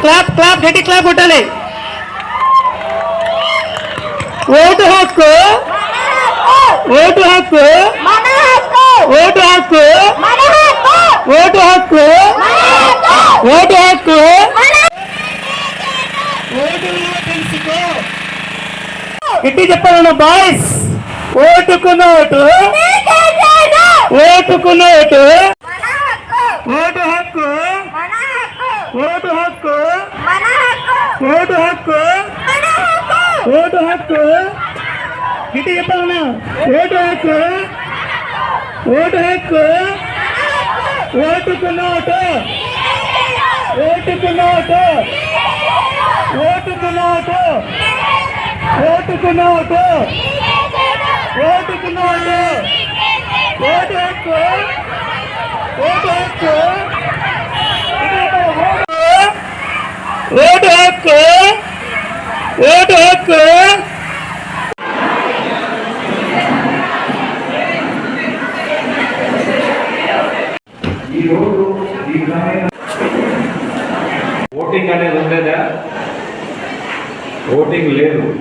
Clap clap గట్టి clap కొట్టాలి vote హక్కు ఓటు హక్కు ఓటు హక్కు ఓటు హక్కు ఓటు హక్కు ఇట్టి గట్టి చెప్పాలన్న బాయ్స్ ఓటుకు నోటు ఓటుకు నోటు ఓటు హక్కు ఓటు హక్కు ఓటు హక్కు ఓటు హక్కు గట్టి చెప్పాలన్నా ఓటు హక్కు ఓటు హక్కు ఓటుకు నోటు ఓటుకు నోటు ఓటుకు నోటు ఓటుకు నోటు ఓటుకు నోటు ఓటు హక్కు ఓటు హక్కు ఓటింగ్ అనేది ఉండేదా? ఓటింగ్ లేదు.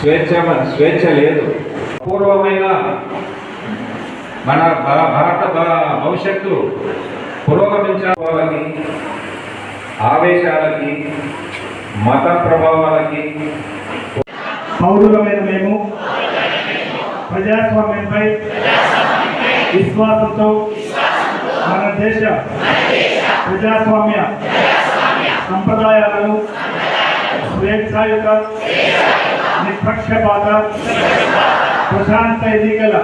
స్వేచ్ఛ స్వేచ్ఛ లేదు. అపూర్వమైన మన భారత భ- భవిష్యత్తు పురోగమించాలని ఆవేశాలకి మత ప్రభావాలకి పౌరులమైన మేము ప్రజాస్వామ్యంపై విశ్వాసంతో మన దేశ ప్రజాస్వామ్య సంప్రదాయాలను స్వేచ్ఛాయుత నిష్పక్షపాత ప్రశాంత ఎన్నికల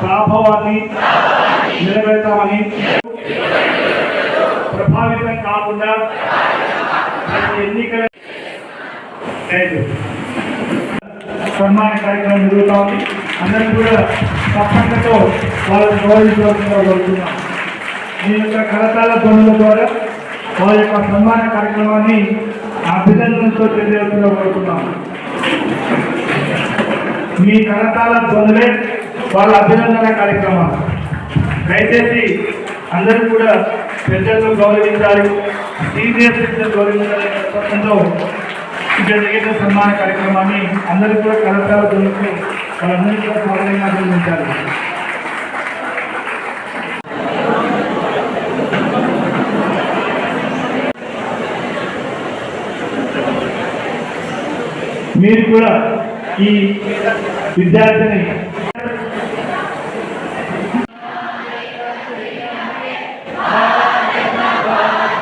ప్రాభవాన్ని నిలబెడతామని ప్రభావితం కాకుండా ఎన్నికల సన్మాన కార్యక్రమం జరుగుతాం అందరం కూడా తప్పకతో వాళ్ళని గౌరవించవలసిందిగా కోరుతున్నాం. మీ యొక్క కరతాల పనుల ద్వారా వాళ్ళ యొక్క సన్మాన కార్యక్రమాన్ని అభినందనతో తెలియవలసిందిగా కోరుతున్నాం. మీ కరతాల పనులే వాళ్ళ అభినందన కార్యక్రమం దయచేసి అందరూ కూడా పెద్దలను గౌరవించాలి. సీనియర్ సిటిజన్ గౌరవించాలనే ఇక్కడ జరిగిన సన్మాన కార్యక్రమాన్ని అందరూ కూడా కలెక్టర్ గురించి వాళ్ళందరికీ కూడా స్వాగతంగా అభినందించాలి. మీరు కూడా ఈ విద్యార్థిని